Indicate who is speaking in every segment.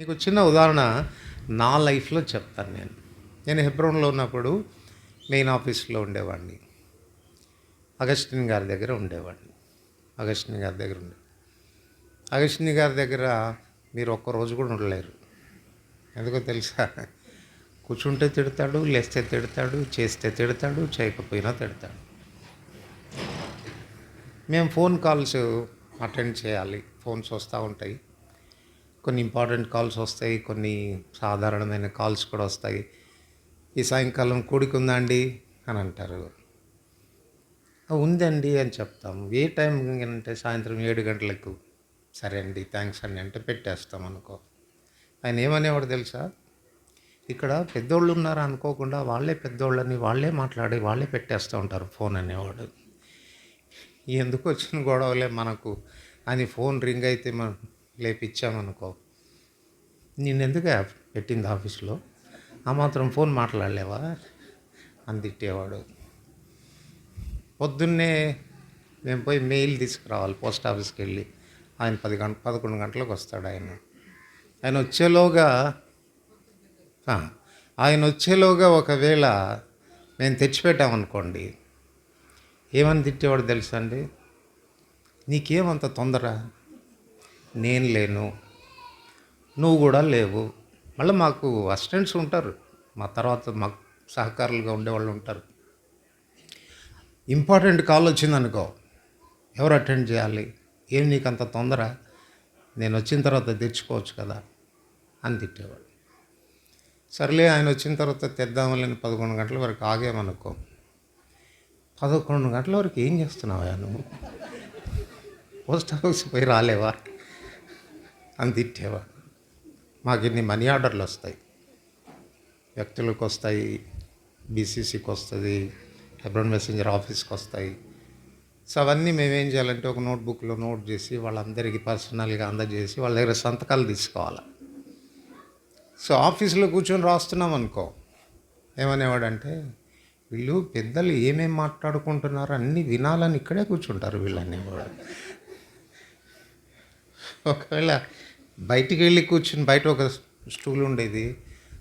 Speaker 1: మీకు చిన్న ఉదాహరణ నా లైఫ్లో చెప్తాను నేను. నేను హెబ్రోన్లో ఉన్నప్పుడు మెయిన్ ఆఫీస్లో ఉండేవాడిని. అగస్టిన్ గారి దగ్గర ఉండేవాడిని. అగస్టిన్ గారి దగ్గర ఉండే అగస్టిన్ గారి దగ్గర మీరు ఒక్క రోజు కూడా ఉండలేరు. ఎందుకో తెలుసా? కూర్చుంటే తిడతాడు లేస్తే తిడతాడు చేస్తే తిడతాడు చేయకపోయినా తిడతాడు. మేము ఫోన్ కాల్స్ అటెండ్ చేయాలి. ఫోన్స్ వస్తూ ఉంటాయి. కొన్ని ఇంపార్టెంట్ కాల్స్ వస్తాయి కొన్ని సాధారణమైన కాల్స్ కూడా వస్తాయి. ఈ సాయంకాలం కూడికి ఉందా అండి? అని అంటారు. ఉందండి అని చెప్తాం. ఏ టైం అంటే సాయంత్రం ఏడు గంటలకు? సరే అండి థ్యాంక్స్ అండి అంటే పెట్టేస్తాం అనుకో. ఆయన ఏమనేవాడు తెలుసా? ఇక్కడ పెద్దోళ్ళు ఉన్నారు అనుకోకుండా వాళ్ళే పెద్దోళ్ళని వాళ్ళే మాట్లాడి వాళ్ళే పెట్టేస్తూ ఉంటారు ఫోన్ అనేవాడు. ఎందుకు వచ్చిన గొడవలే మనకు? అని ఫోన్ రింగ్ అయితే మనం లేపిచ్చామనుకో. నేను ఎందుకు పెట్టింది ఆఫీస్లో? ఆ మాత్రం ఫోన్ మాట్లాడలేవా? అని తిట్టేవాడు. పొద్దున్నే మేము పోయి మెయిల్ తీసుకురావాలి పోస్ట్ ఆఫీస్కి వెళ్ళి ఆయన పది గంట పదకొండు గంటలకు వస్తాడు ఆయన. ఆయన వచ్చేలోగా ఆయన వచ్చేలోగా ఒకవేళ మేము తెచ్చిపెట్టామనుకోండి ఏమని తిట్టేవాడు తెలుసా అండి? నీకేమంత తొందర? నేను లేను నువ్వు కూడా లేవు. మళ్ళీ మాకు అసిస్టెంట్స్ ఉంటారు. మా తర్వాత మాకు సహకారులుగా ఉండేవాళ్ళు ఉంటారు. ఇంపార్టెంట్ కాల్ వచ్చిందనుకో ఎవరు అటెండ్ చేయాలి? ఏం నీకు అంత తొందర? నేను వచ్చిన తర్వాత తెచ్చుకోవచ్చు కదా అని తిట్టేవాడు సర్లే ఆయన వచ్చిన తర్వాత తెద్దామని పదకొండు గంటల వరకు ఆగామనుకో పదకొండు గంటల వరకు ఏం చేస్తున్నావా నువ్వు? పోస్ట్ ఆఫీస్ పోయి రాలేవా? అని తిట్టేవాడు మాకు ఇన్ని మనీ ఆర్డర్లు వస్తాయి. వ్యక్తులకు వస్తాయి బీసీసీకి వస్తుంది హెబ్రోన్ మెసెంజర్ ఆఫీస్కి వస్తాయి. సో అవన్నీ మేమేం చేయాలంటే ఒక నోట్బుక్లో నోట్ చేసి వాళ్ళందరికీ పర్సనల్గా అందజేసి వాళ్ళ దగ్గర సంతకాలు తీసుకోవాలి. సో ఆఫీస్లో కూర్చొని రాస్తున్నాం అనుకో ఏమనేవాడంటే వీళ్ళు పెద్దలు ఏమేమి మాట్లాడుకుంటున్నారో అన్నీ వినాలని ఇక్కడే కూర్చుంటారు వీళ్ళు అనేవాడు ఒకవేళ బయటికి వెళ్ళి కూర్చుని బయట ఒక స్టూల్ ఉండేది.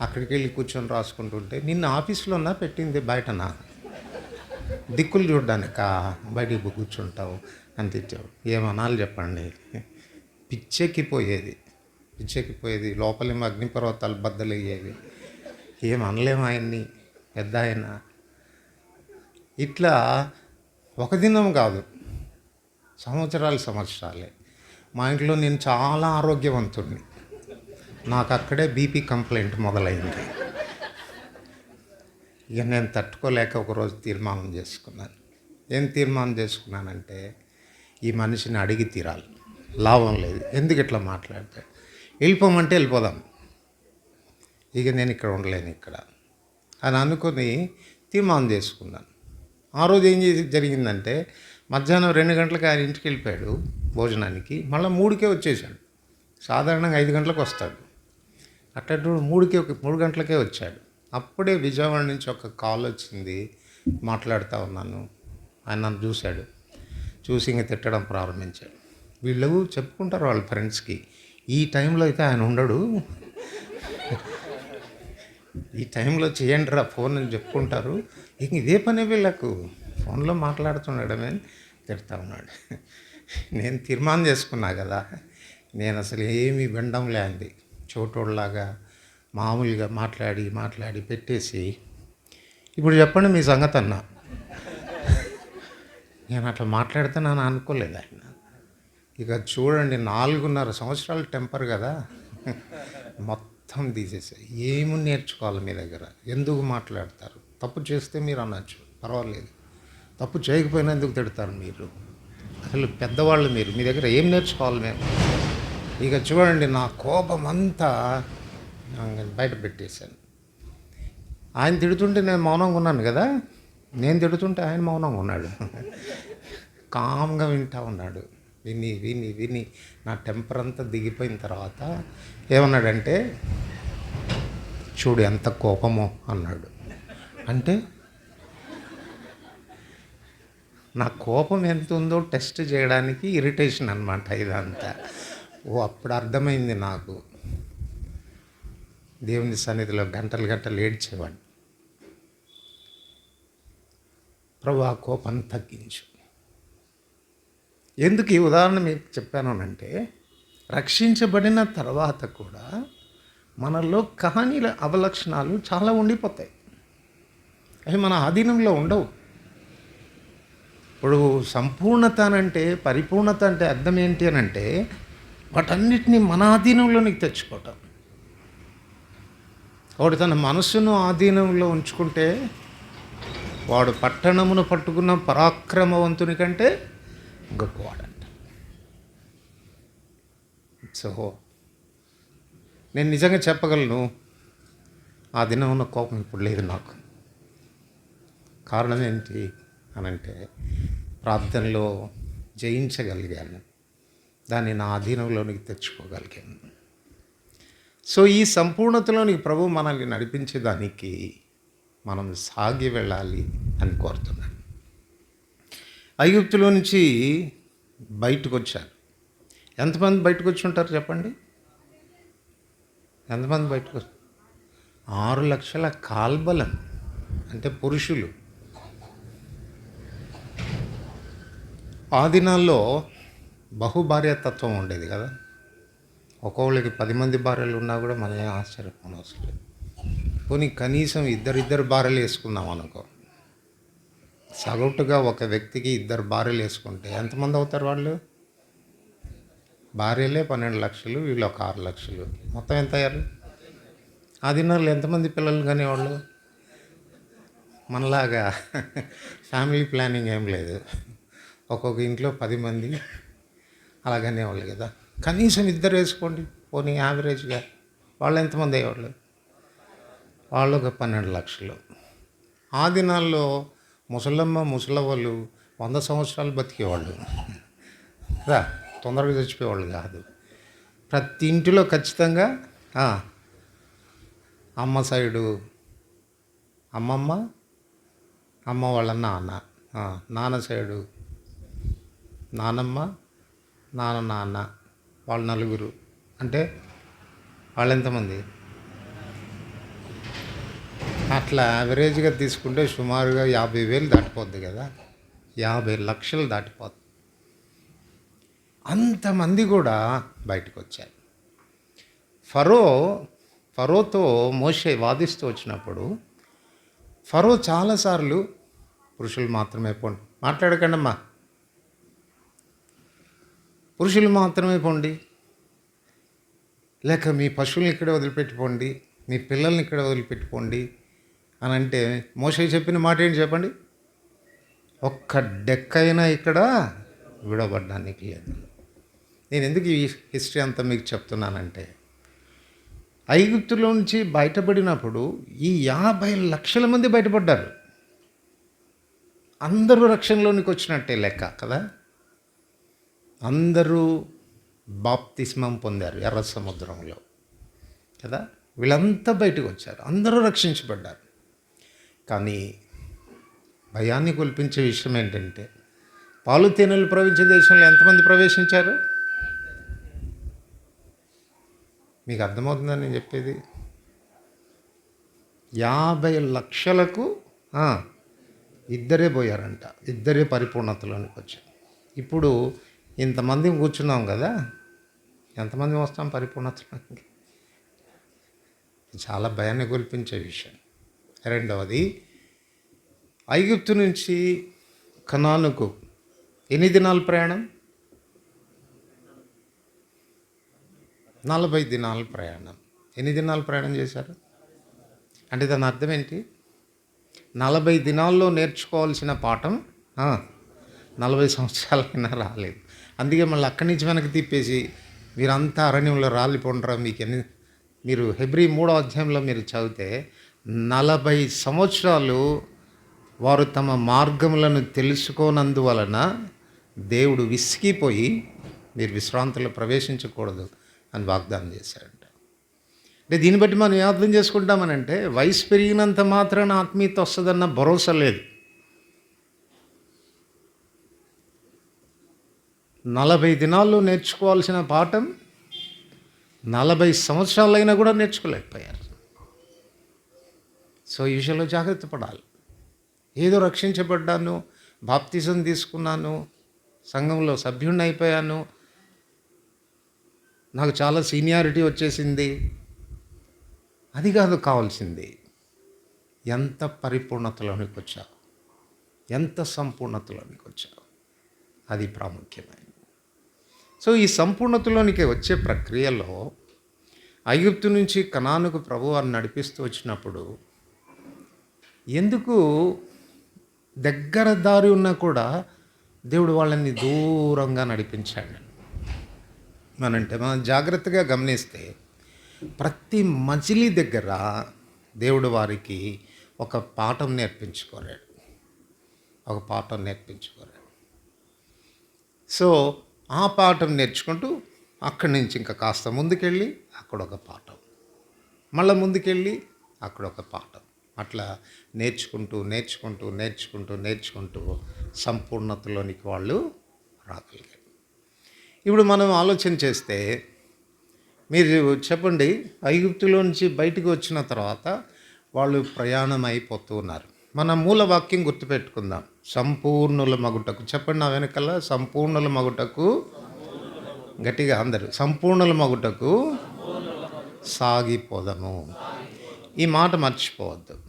Speaker 1: అక్కడికి వెళ్ళి కూర్చొని రాసుకుంటుంటే నిన్న ఆఫీస్లో ఉన్నా పెట్టింది బయటనా? దిక్కులు చూడడానిక? బయటికి కూర్చుంటావు అని తిట్టావు. ఏమనాలి చెప్పండి. పిచ్చెక్కిపోయేది. పిచ్చెక్కిపోయేది. లోపలేమో అగ్నిపర్వతాలు బద్దలయ్యేవి. ఏం అనలేము ఆయన్ని. పెద్ద ఆయన. ఇట్లా ఒక దినం కాదు సంవత్సరాలు సంవత్సరాలే. మా ఇంట్లో నేను చాలా ఆరోగ్యవంతుడిని. నాకు అక్కడే బీపీ కంప్లైంట్ మొదలైంది. ఇక నేను తట్టుకోలేక ఒకరోజు తీర్మానం చేసుకున్నాను. ఏం తీర్మానం చేసుకున్నానంటే ఈ మనిషిని అడిగి తీరాలి. లాభం లేదు. ఎందుకు ఇట్లా మాట్లాడితే? వెళ్ళిపోమంటే వెళ్ళిపోదాం. ఇక నేను ఇక్కడ ఉండలేను ఇక్కడ. అని అనుకుని తీర్మానం చేసుకున్నాను. ఆ రోజు ఏం చేసి జరిగిందంటే మధ్యాహ్నం రెండు గంటలకు ఆయన ఇంటికి వెళ్ళిపోయాడు. భోజనానికి మళ్ళీ మూడుకే వచ్చేసాడు సాధారణంగా ఐదు గంటలకు వస్తాడు. అట్టడు మూడుకే మూడు గంటలకే వచ్చాడు. అప్పుడే విజయవాడ నుంచి ఒక కాల్ వచ్చింది. మాట్లాడుతూ ఉన్నాను. ఆయన నన్ను చూశాడు. చూసి ఇంక తిట్టడం ప్రారంభించాడు. వీళ్ళు చెప్పుకుంటారు వాళ్ళ ఫ్రెండ్స్కి ఈ టైంలో అయితే ఆయన ఉండడు. ఈ టైంలో చేయండి రా ఫోన్ అని చెప్పుకుంటారు. ఇంక ఇదే పని వీళ్ళకు. ఫోన్లో మాట్లాడుతున్నాడమే తిడతా ఉన్నాడు. నేను తీర్మానం చేసుకున్నా కదా నేను అసలు ఏమీ వినడం అంది. చోటోళ్ళలాగా మామూలుగా మాట్లాడి మాట్లాడి పెట్టేసి ఇప్పుడు చెప్పండి మీ సంగతి అన్నా. నేను అట్లా మాట్లాడుతున్నాను అనుకోలేదు ఆయన. ఇక చూడండి నాలుగున్నర సంవత్సరాల టెంపర్ కదా మొత్తం తీసేసా. ఏమి నేర్చుకోవాలి మీ దగ్గర? ఎందుకు మాట్లాడతారు? తప్పు చేస్తే మీరు అనొచ్చు పర్వాలేదు. తప్పు చేయకపోయినా ఎందుకు తిడతారు మీరు. అసలు పెద్దవాళ్ళు మీరు మీ దగ్గర ఏం నేర్చుకోవాలి మేము? ఇక చూడండి నా కోపం అంతా బయట పెట్టేశాను. ఆయన తిడుతుంటే నేను మౌనంగా ఉన్నాను కదా? నేను తిడుతుంటే ఆయన మౌనంగా ఉన్నాడు. కామ్గా వింటా ఉన్నాడు. విని విని విని నా టెంపర్ అంతా దిగిపోయిన తర్వాత ఏమన్నాడంటే చూడు ఎంత కోపమో అన్నాడు. అంటే నా కోపం ఎంత ఉందో టెస్ట్ చేయడానికి ఇరిటేషన్ అనమాట ఇదంతా. ఓ అప్పుడు అర్థమైంది నాకు. దేవుని సన్నిధిలో గంటలు గంటలు ఏడ్చేవాడిని ప్రభు ఆ కోపం తగ్గించు. ఎందుకు ఈ ఉదాహరణ మీకు చెప్పాను అంటే రక్షించబడిన తర్వాత కూడా మనలో కహానీల అవలక్షణాలు చాలా ఉండిపోతాయి. అవి మన ఆధీనంలో ఉండవు. ఇప్పుడు సంపూర్ణత అనంటే పరిపూర్ణత అంటే అర్థం ఏంటి అని అంటే వాటన్నిటిని మన ఆధీనంలోనికి తెచ్చుకోవటం. వాడు తన మనసును ఆధీనంలో ఉంచుకుంటే వాడు పట్టణమును పట్టుకున్న పరాక్రమవంతుని కంటే గొప్పవాడంట. సో నేను నిజంగా చెప్పగలను ఆ దినం ఉన్న కోపం ఇప్పుడు లేదు నాకు. కారణం ఏంటి అనంటే ప్రార్థనలో జయించగలిగాను. దాన్ని నా అధీనంలోనికి తెచ్చుకోగలిగాను. సో ఈ సంపూర్ణతలోనికి ప్రభు మనల్ని నడిపించేదానికి మనం సాగి వెళ్ళాలి అని కోరుతున్నాను. ఐగుప్తులో నుంచి బయటకు వచ్చారు ఎంతమంది బయటకు వచ్చి ఉంటారు చెప్పండి? ఎంతమంది బయటకు ఆరు లక్షల కాల్బలం అంటే పురుషులు. ఆ దినాల్లో బహుభార్యతత్వం ఉండేది కదా. ఒక్కొక్కరికి పది మంది భార్యలు ఉన్నా కూడా మనం ఏం ఆశ్చర్యపోనవసరం లేదు. పోనీ కనీసం ఇద్దరిద్దరు భార్యలు వేసుకుందాం అనుకో. సగటుగా ఒక వ్యక్తికి ఇద్దరు భార్యలు వేసుకుంటే ఎంతమంది అవుతారు వాళ్ళు? భార్యలే పన్నెండు లక్షలు వీళ్ళు ఒక ఆరు లక్షలు. మొత్తం ఎంత అయ్యారు? ఆ దినాల్లో ఎంతమంది పిల్లలు కానివాళ్ళు? మనలాగా ఫ్యామిలీ ప్లానింగ్ ఏం లేదు. ఒక్కొక్క ఇంట్లో పది మంది అలాగనే వాళ్ళు కదా. కనీసం ఇద్దరు వేసుకోండి. పోనీ యావరేజ్గా వాళ్ళు ఎంతమంది అయ్యేవాళ్ళు? వాళ్ళు ఒక పన్నెండు లక్షలు. ఆ దినాల్లో ముసలమ్మ ముసలవాళ్ళు వంద సంవత్సరాలు బతికేవాళ్ళు. రా తొందరగా చచ్చిపోయేవాళ్ళు కాదు. ప్రతి ఇంటిలో ఖచ్చితంగా అమ్మ సైడు అమ్మమ్మ అమ్మ వాళ్ళ నాన్న నాన్న సైడు నానమ్మ నాన్న నాన్న వాళ్ళు నలుగురు. అంటే వాళ్ళు ఎంతమంది? అట్లా యావరేజ్గా తీసుకుంటే సుమారుగా యాభై వేలు దాటిపోద్ది కదా. యాభై లక్షలు దాటిపోద్ది. అంతమంది కూడా బయటకు వచ్చారు ఫరో ఫరోతో మోషే వాదిస్తూ వచ్చినప్పుడు ఫరో చాలాసార్లు పురుషులు మాత్రమే పోండి మాట్లాడకండమ్మా. పురుషులు మాత్రమే పోండి. లేక మీ పశువుల్ని ఇక్కడే వదిలిపెట్టుకోండి మీ పిల్లల్ని ఇక్కడ వదిలిపెట్టుకోండి అని అంటే మోసే చెప్పిన మాట ఏంటి చెప్పండి? ఒక్క డెక్కైనా ఇక్కడ విడబడ్డానికి లేదు. నేను ఎందుకు ఈ హిస్టరీ అంతా మీకు చెప్తున్నానంటే ఐగుప్తులో నుంచి బయటపడినప్పుడు ఈ యాభై లక్షల మంది బయటపడ్డారు. అందరూ రక్షణలోనికి వచ్చినట్టే లెక్క కదా? అందరూ బాప్తిస్మం పొందారు ఎర్ర సముద్రంలో. కదా? వీళ్ళంతా బయటకు వచ్చారు. అందరూ రక్షించబడ్డారు. కానీ భయాన్ని కొల్పించే విషయం ఏంటంటే పాలు తేనెలు ప్రవహించే దేశంలో ఎంతమంది ప్రవేశించారు? మీకు అర్థమవుతుందని నేను చెప్పేది? యాభై లక్షలకు ఇద్దరే పోయారంట. ఇద్దరే పరిపూర్ణతలోనికి వచ్చారు. ఇప్పుడు ఇంతమంది కూర్చున్నాం కదా ఎంతమంది వస్తాం పరిపూర్ణత్వానికి చాలా భయాన్ని కొల్పించే విషయం. రెండవది ఐగుప్తు నుంచి కనానుకు ఎన్ని దినాల ప్రయాణం? నలభై దినాల ప్రయాణం. ఎన్ని దినాలు ప్రయాణం చేశారు? అంటే దాని అర్థం ఏంటి? నలభై దినాల్లో నేర్చుకోవాల్సిన పాఠం నలభై సంవత్సరాలైనా రాలేదు. అందుకే మళ్ళీ అక్కడి నుంచి వెనక్కి తిప్పేసి మీరంతా అరణ్యంలో రాలిపోండరా మీకు ఎన్ని మీరు హెబ్రి మూడో అధ్యాయంలో మీరు చదివితే నలభై సంవత్సరాలు వారు తమ మార్గములను తెలుసుకోనందువలన దేవుడు విసిగిపోయి మీరు విశ్రాంతిలో ప్రవేశించకూడదు అని వాగ్దానం చేశారంట. అంటే దీన్ని బట్టి మనం ఏం అర్థం చేసుకుంటామనంటే వయసు పెరిగినంత మాత్రాన ఆత్మీయత వస్తుందన్న భరోసా లేదు. నలభై దినాల్లో నేర్చుకోవాల్సిన పాఠం నలభై సంవత్సరాలైనా కూడా నేర్చుకోలేకపోయారు. సో ఈ విషయంలో జాగ్రత్త పడాలి. ఏదో రక్షించబడ్డాను బాప్తిజం తీసుకున్నాను సంఘంలో సభ్యుడిని అయిపోయాను. నాకు చాలా సీనియారిటీ వచ్చేసింది. అది కాదు కావాల్సింది. ఎంత పరిపూర్ణతలోనికి వచ్చావు? ఎంత సంపూర్ణతలోనికి వచ్చావు? అది ప్రాముఖ్యమైనది. సో ఈ సంపూర్ణతలోనికి వచ్చే ప్రక్రియలో ఐగుప్తు నుంచి కనానుకు ప్రభు వారిని నడిపిస్తూ వచ్చినప్పుడు ఎందుకు దగ్గర దారి ఉన్నా కూడా దేవుడు వాళ్ళని దూరంగా నడిపించాడు? మనంటే మనం జాగ్రత్తగా గమనిస్తే ప్రతి మజిలీ దగ్గర దేవుడు వారికి ఒక పాఠం నేర్పించుకోరాడు. ఒక పాఠం నేర్పించుకోరాడు. సో ఆ పాఠం నేర్చుకుంటూ అక్కడి నుంచి ఇంకా కాస్త ముందుకెళ్ళి అక్కడ ఒక పాఠం. మళ్ళీ ముందుకెళ్ళి అక్కడ ఒక పాఠం. అట్లా నేర్చుకుంటూ నేర్చుకుంటూ నేర్చుకుంటూ నేర్చుకుంటూ సంపూర్ణతలోనికి వాళ్ళు రాగలిగారు. ఇప్పుడు మనం ఆలోచన చేస్తే మీరు చెప్పండి ఐగుప్తులో నుంచి బయటకు వచ్చిన తర్వాత వాళ్ళు ప్రయాణం అయిపోతూ ఉన్నారు. మన మూల వాక్యం గుర్తుపెట్టుకుందాం. సంపూర్ణుల మగుటకు. చెప్పండి నా వెనకాల సంపూర్ణుల మగుటకు గట్టిగా అందరు. సంపూర్ణుల మగుటకు సాగిపోదము. ఈ మాట మర్చిపోవద్దు.